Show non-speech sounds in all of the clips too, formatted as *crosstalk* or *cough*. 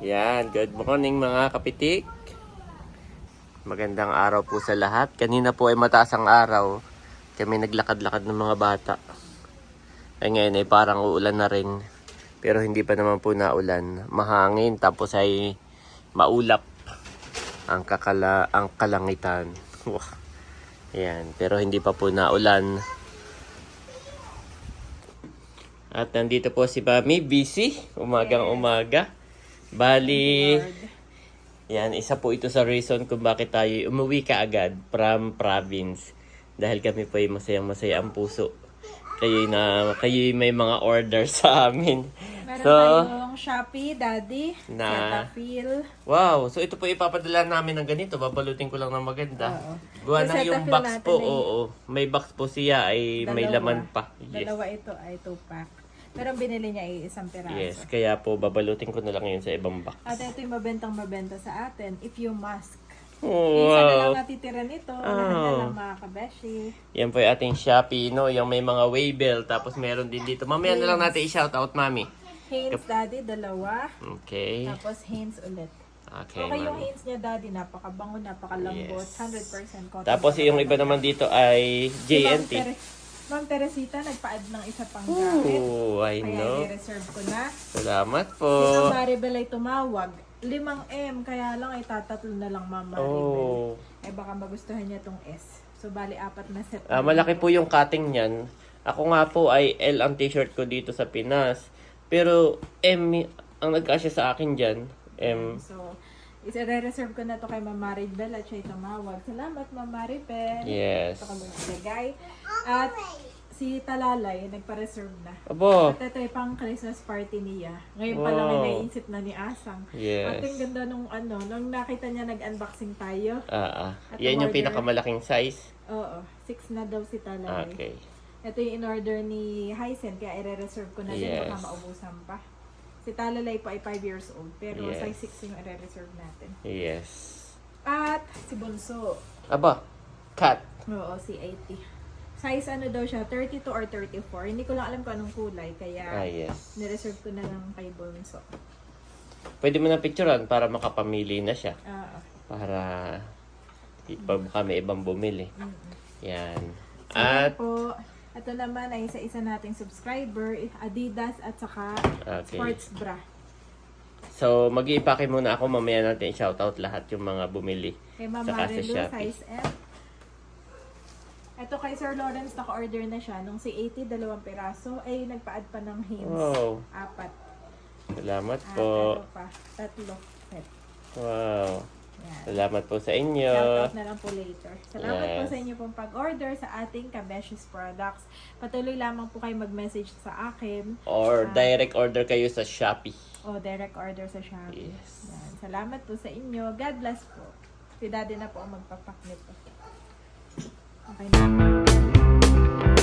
Yan, good morning mga kapitik. Magandang araw po sa lahat. Kanina po ay mataas ang araw. Kami naglakad-lakad ng mga bata. Ay ngayon ay parang uulan na rin. Pero hindi pa naman po naulan. Mahangin tapos ay maulap ang kakala ang kalangitan. *laughs* Wah. Yan, pero hindi pa po naulan. At nandito po si Mami, busy. Umagang umaga. Bali, yan, isa po ito sa reason kung bakit tayo umuwi ka agad from province. Dahil kami po ay masayang masaya ang puso. Kayo na, kayo may mga order sa amin. Meron So, tayong Shopee, Daddy, Na- Cetaphil. wow. So ito po ipapadala namin ng ganito. Babalutin ko lang ng maganda. Oo. Gawa Yung na yung Cetaphil box natin po. ay- Oo, May box po siya ay may Dalawa. laman pa. Yes. Dalawa ito ay 2-pack. Pero ang binili niya ay isang piraso. Yes, kaya po babalutin ko na lang yun sa ibang box. At ito yung mabentang mabenta sa atin. If you mask. Oh, Isa na lang wow. natitira nito. Oh. Lahat na lang mga kabeshi. Yan po yung ating Shopee, no? Yung may mga waybill. Tapos meron din dito. Mamaya na lang natin i-shout out, mami. Hanes, Daddy, dalawa. Okay. Tapos Hanes ulit. Okay, Okay, yung mami. Hanes niya, Daddy, napakabango, napakalambot. Yes. 100% cotton. Tapos yung iba naman dito ay Ma'am JNT. Ma'am Teresita, nagpa-add ng isa pang gamit. Oh, I Kaya know. i-reserve ko na. Salamat po. Si Ma'am Maribel ay tumawag. Limang M, kaya lang ay tatatlo na lang Ma'am Oh. Maribel. Eh baka magustuhan niya tong S. So bali apat na set. Ah, malaki po yung cutting niyan. Ako nga po ay L ang t-shirt ko dito sa Pinas. Pero M ang nagkasya sa akin dyan. M. So, isa-reserve ko na to kay Ma'am Maribel at siya ay tumawag. Salamat Ma'am Maribel. Yes. Ito. At si Talalay, nagpa-reserve na. Abo. At ito ay pang Christmas party niya. Ngayon pa lang ay Wow. naiisip na ni Asang. At Yes. ang ganda nung ano, nung nakita niya nag-unboxing tayo. Ah, ah. At Yan yung order. pinakamalaking size. Oo, six na daw si Talalay. Okay. Ito yung in-order ni Hysen, kaya i-reserve ko na din, Yes. baka maubusan pa. Si Talalay po ay 5 years old, pero Yes. size 6 yung i-reserve natin. Yes. At si Bunso, Aba. Cut. oo, si 80. Size ano daw siya, 32 or 34. Hindi ko lang alam kung anong kulay, kaya Ah, yes. nireserve ko na lang kay Bunso. Pwede mo na picturean para makapamili na siya. Oo. Para i- pag kami ibang bumili. Mm-mm. Yan. At At, po, ito naman ay isa-isa nating subscriber, Adidas at saka Okay. sports bra. so, mag iipake muna ako. Mamaya natin i-shoutout lahat yung mga bumili. Kay Ma'am Saka sa Shopee. size M. Ito kay Sir Lawrence, naka-order na siya. Nung si 80, dalawang piraso, ay nagpa-add pa ng hints. Wow. Apat. Salamat At po. ano pa, tatlo. Wow. Yan. Salamat po sa inyo. Shoutout na lang po later. Salamat po Yes. sa inyo pong pag-order sa ating Kabeshis products. Patuloy lamang po kayo mag-message sa akin Or Ah. direct order kayo sa Shopee. o direct order sa Shopee. Yes. Yan. Salamat po sa inyo. God bless po. Si daddy na po ang magpapak nito. Okay na.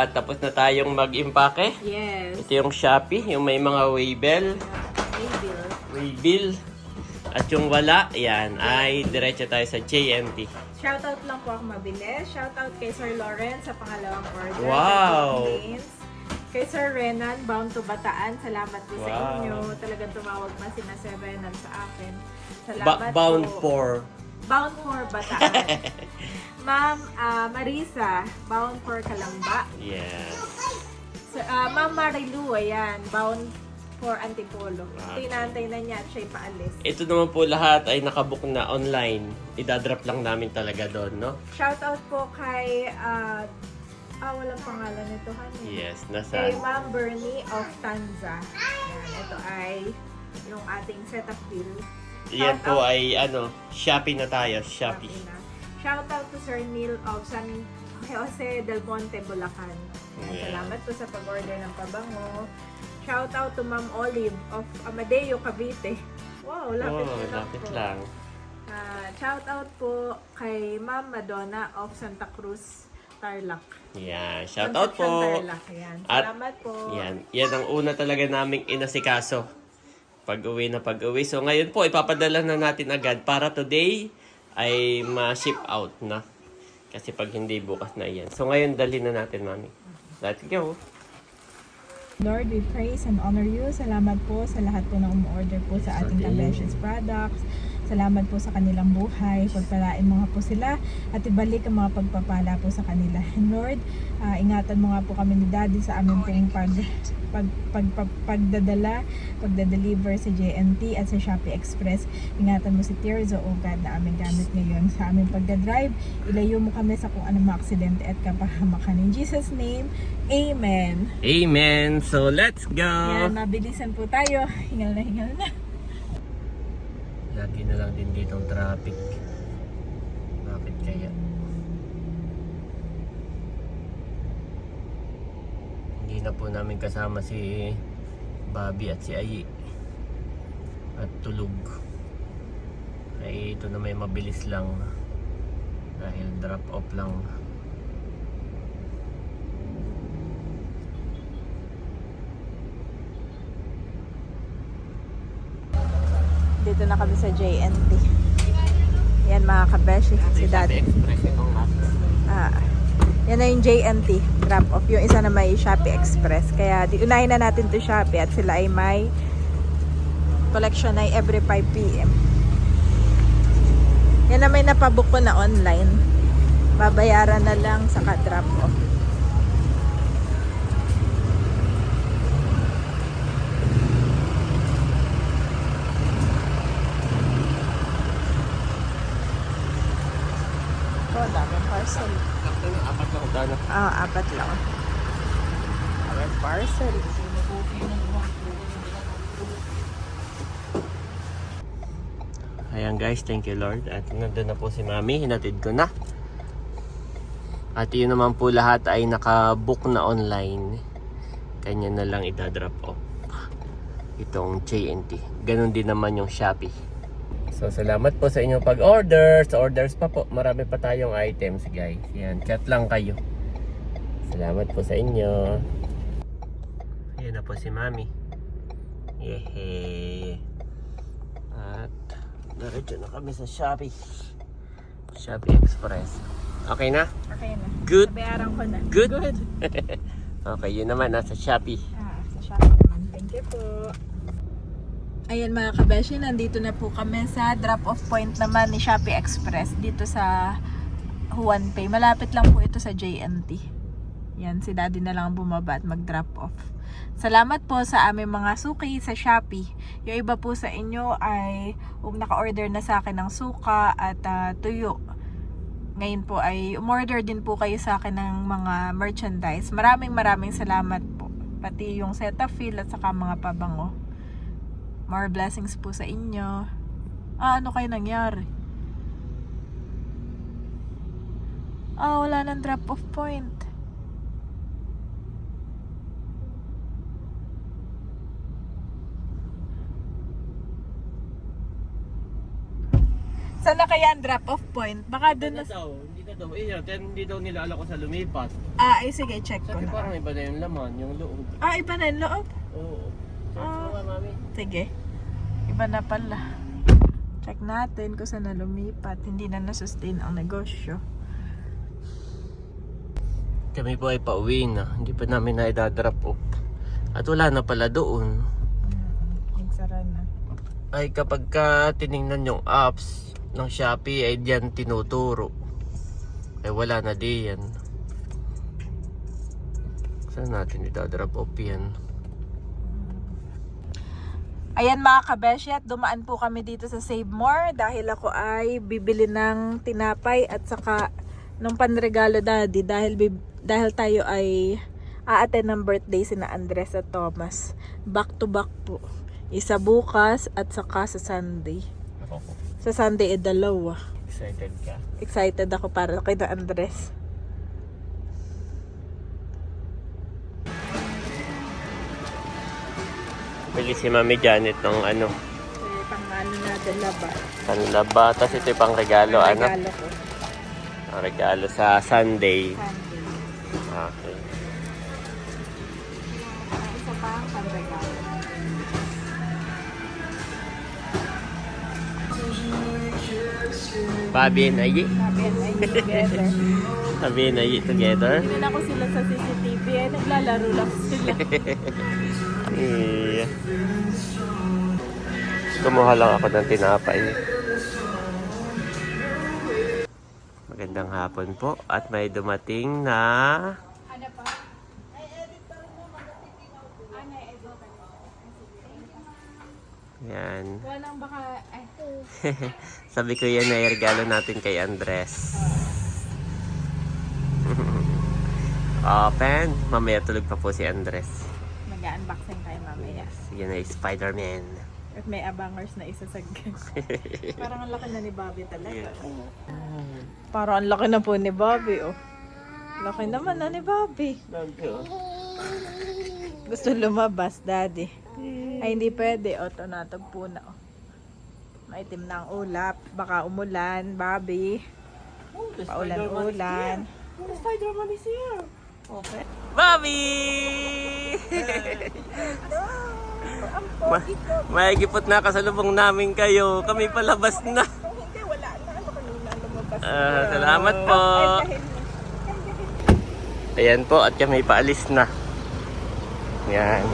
At tapos na tayong mag-impake. Yes. Ito yung Shopee, yung may mga waybill, Maybe. waybill. At yung wala, ayan, ay diretso tayo sa JNT. Shoutout lang po ako mabilis. Shoutout kay Sir Lawrence sa pangalawang order. Wow! Kay Sir Renan, bound to Bataan. Salamat po sa Wow. inyo. Talagang tumawag pa si na Sir Renan sa akin. Ba- Salamat bound po. for. Bound for Bataan. *laughs* Ma'am ah, Marisa, bound for Kalamba. Yes. So, ah, Ma'am Marilu, ayan, bound for Antipolo. Ah. Ito inaantay na niya at siya'y paalis. Ito naman po lahat ay nakabook na online. Idadrop lang namin talaga doon, no? Shoutout po kay, ah, ah, walang pangalan nito, honey. Yes, Kay nasaan? Ma'am Bernie of Tanza. Yan, ito ay yung ating setup bill. Yan po ay, ano, Shopee na tayo, Shopee. Shopee na. Shoutout to Sir Neil of San Jose del Monte, Bulacan. Yeah. Salamat po sa pag-order ng pabango. Shoutout to Ma'am Olive of Amadeo, Cavite. Wow, lapit Oh, lang lapit po. lang. Ah, shoutout po kay Ma'am Madonna of Santa Cruz, Tarlac. Yan, shout out po. Tarlac. Yan. At- Salamat po. Yan, yan ang una talaga naming inasikaso. Pag-uwi na pag-uwi. So ngayon po, ipapadala na natin agad para today ay ma-ship out na. Kasi pag hindi bukas na yan. So ngayon, dali na natin, mami. Let's go. Lord, we praise and honor you. Salamat po sa lahat po na umorder po sa ating. Kabeshes products. Salamat po sa kanilang buhay. Pagpalain mo nga po sila at ibalik ang mga pagpapala po sa kanila. And Lord, ah, ingatan mo nga po kami ni Daddy sa aming pong pag, pag, pag, pag- pagdadala, pagdadeliver sa JNT at sa Shopee Express. Ingatan mo si Tears o God na aming gamit ngayon sa aming pagdadrive. Ilayo mo kami sa kung anong aksidente at kapahamakan. In Jesus' name, Amen. Amen. So let's go. Yan, mabilisan po tayo. Hingal na hingal na. Lagi na lang din dito ang traffic. Bakit kaya? Hindi na po namin kasama si Bobby at si Ayi. At tulog. Ay ito na may mabilis lang. Dahil drop off lang. Dito na kami sa JNT. Yan mga kabeshi, si Daddy. Ah, yan na yung JNT, drop off. Yung isa na may Shopee Express. Kaya unahin na natin to Shopee at sila ay may collection ay every 5 p.m. Yan na may napabook ko na online. Babayaran na lang sa drop off. Oh, daming parcel. Apat lang dana. Ah, apat lang. Our parcel. Ayan guys, thank you Lord. At nandun na po si Mami, hinatid ko na. At yun naman po lahat ay nakabook na online. Kanya na lang itadrop off. Itong JNT. Ganon din naman yung Shopee. So salamat po sa inyong pag-order. Sa orders pa po, marami pa tayong items guys. Yan, chat lang kayo. Salamat po sa inyo. Ayan na po si Mami. Yehey. At diretso na kami sa Shopee. Shopee Express. Okay na? Okay na. Good. Nabayaran ko na. Good. Good. *laughs* Okay, yun naman. Nasa Shopee. Ah, sa Shopee naman. Thank you po. Ayan mga kabeshi, nandito na po kami sa drop-off point naman ni Shopee Express dito sa Juan. Malapit lang po ito sa JNT. Yan, si daddy na lang bumaba at mag-drop off. Salamat po sa aming mga suki sa Shopee. Yung iba po sa inyo ay um, naka-order na sa akin ng suka at ah, tuyo. Ngayon po ay umorder din po kayo sa akin ng mga merchandise. Maraming maraming salamat po. Pati yung Cetaphil at saka mga pabango. More blessings po sa inyo. Ah, ano kayo nangyari? Ah, wala nang drop-off point. Saan na kaya ang drop-off point? Baka doon na daw, hindi na daw. Eh, kaya hindi daw nila alam ko sa lumipat. Ah, ay sige, check ko Sabi na. parang iba na yung laman, yung loob. Ah, iba na yung loob. Oo. Ah. mo nga, mami. Sige. Iba na pala. Check natin kung saan na lumipat. Hindi na nasustain ang negosyo. Kami po ay pauwi na. Hindi pa namin na idadrop off. At wala na pala doon. Nagsara na. Ay kapag ka tiningnan yung apps ng Shopee ay diyan tinuturo. Ay wala na diyan. Saan natin idadrop off yan? Ayan mga kabeshi at dumaan po kami dito sa Save More dahil ako ay bibili ng tinapay at saka ng panregalo daddy dahil dahil tayo ay aaten ng birthday sina Andres at Thomas. Back to back po. Isa bukas at saka sa Sunday. Sa Sunday ay dalawa. Excited ka? Excited ako para kay na Andres. Bili si Mami Janet ng ano, Eh, pang ano natin laba. panlaba. Tapos ito yung pang regalo, ano? Regalo ko. Ang regalo sa Sunday. Sunday. Okay. Isa pa ang panregalo. Babi and Ayi. Sabi yan ay together. *laughs* Babi and Ayi together. Hindi ako sila sa CCTV ay naglalaro lang sila. *laughs* Yeah. Kumuha lang ako ng tinapay. Magandang hapon po at may dumating na ano pa? yan. Walang baka... Ay, *laughs* Sabi ko yan ay regalo natin kay Andres. *laughs* Open. Mamaya tulog pa po si Andres. Mag-unboxing tayo mamaya. Yan ay Spider-Man. At may abangers na isa sa *laughs* Parang ang laki na ni Bobby talaga. Parang ang laki na po ni Bobby, oh. Laki naman na ni Bobby. Gusto lumabas, daddy. Ay, hindi pwede. O, ito natagpo na, oh. Maitim na ang ulap. Baka umulan, Bobby. Paulan-ulan. Spider-Man is here. Okay. Bobby! Ma Maigipot na kasalubong namin kayo. Kami palabas na. Hindi, wala na. Ano kanina lumabas? Ah, salamat po. Ayan po at kami paalis na. Yan.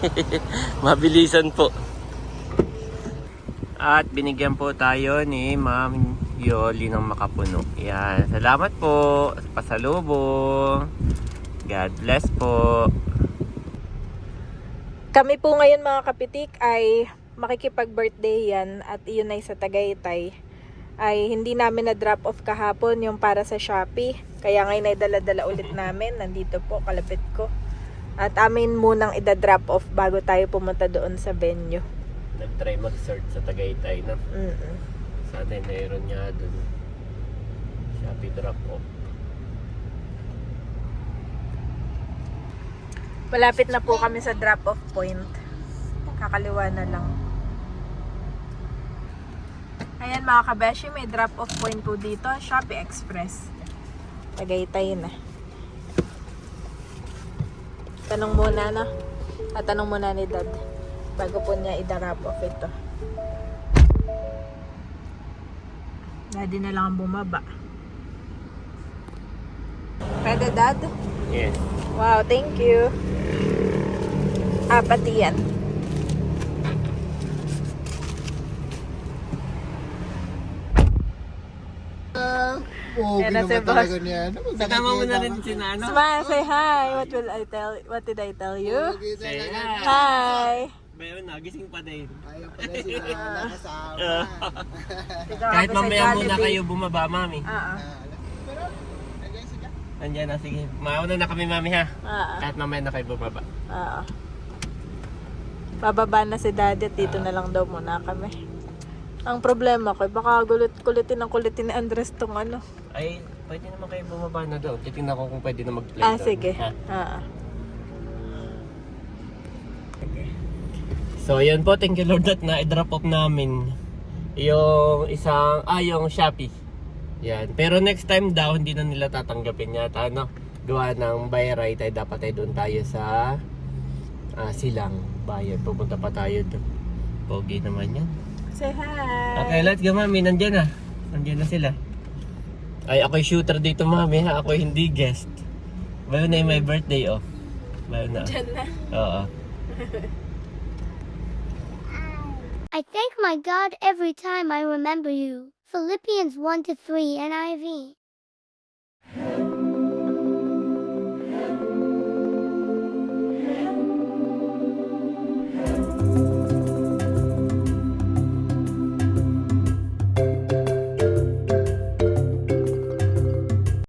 *laughs* Mabilisan po. At binigyan po tayo ni Ma'am Yoli ng makapuno. Yan. Salamat po. sa Pasalubong. God bless po. Kami po ngayon mga kapitik ay makikipag-birthday yan at iyon ay sa Tagaytay. Ay hindi namin na drop off kahapon yung para sa Shopee. Kaya ngayon ay dala-dala ulit namin. Nandito po, kalapit ko. At amin munang ida-drop off bago tayo pumunta doon sa venue. Nag-try mag-search sa Tagaytay na. Mm-mm. Sana mayroon niya dun. Shopee drop off. Malapit na po kami sa drop off point. Kakaliwa na lang. Ayan mga kabeshi, may drop off point po dito. Shopee Express. Tagaytay na. Tanong muna na. Tatanong muna ni Dad. Bago po niya i-drop off ito. Daddy na lang ang bumaba. Pwede, Dad? Yes. Wow, thank you. Ah, pati yan. Oh, Yan na si boss. niya. Ano, Kasama mo na rin si Nano. Smile, say hi. What will I tell? What did I tell you? Say hi. Hi. Bayo na, gising pa din. Ayaw pala sila *laughs* nakasama. Dito *laughs* Kahit mamaya muna kayo bumaba, mami. Ah, ah. Pero, nagay sila. Andiyan na, sige. Mauna na kami, mami, ha? Ah, ah. Kahit mamaya na kayo bumaba. Ah, ah. Bababa na si daddy at dito na lang daw muna kami. Ang problema ko, baka gulit, kulitin ang kulitin ni Andres tong ano. Ay, pwede naman kayo bumaba na daw. Titingnan ko kung pwede na mag-play Ah, doon. sige. Ha? Ah, So, yun po. Thank you, Lord, at na-drop off namin Yung isang, ah, yung Shopee. Yan. Pero next time daw, hindi na nila tatanggapin yata, no? Gawa ng by right, ay dapat ay doon tayo sa ah, Silang Bayan. Pupunta pa tayo doon. Pogi naman yan. Say hi! Okay, let's go, mami. Nandiyan na. Nandiyan na sila. Ay, ako'y shooter dito, mami. Ha? Ako'y hindi guest. Bayo na yung my birthday, oh. Bayo na. Diyan na. Oo. *laughs* I thank my God every time I remember you. Philippians 1 to 3 NIV.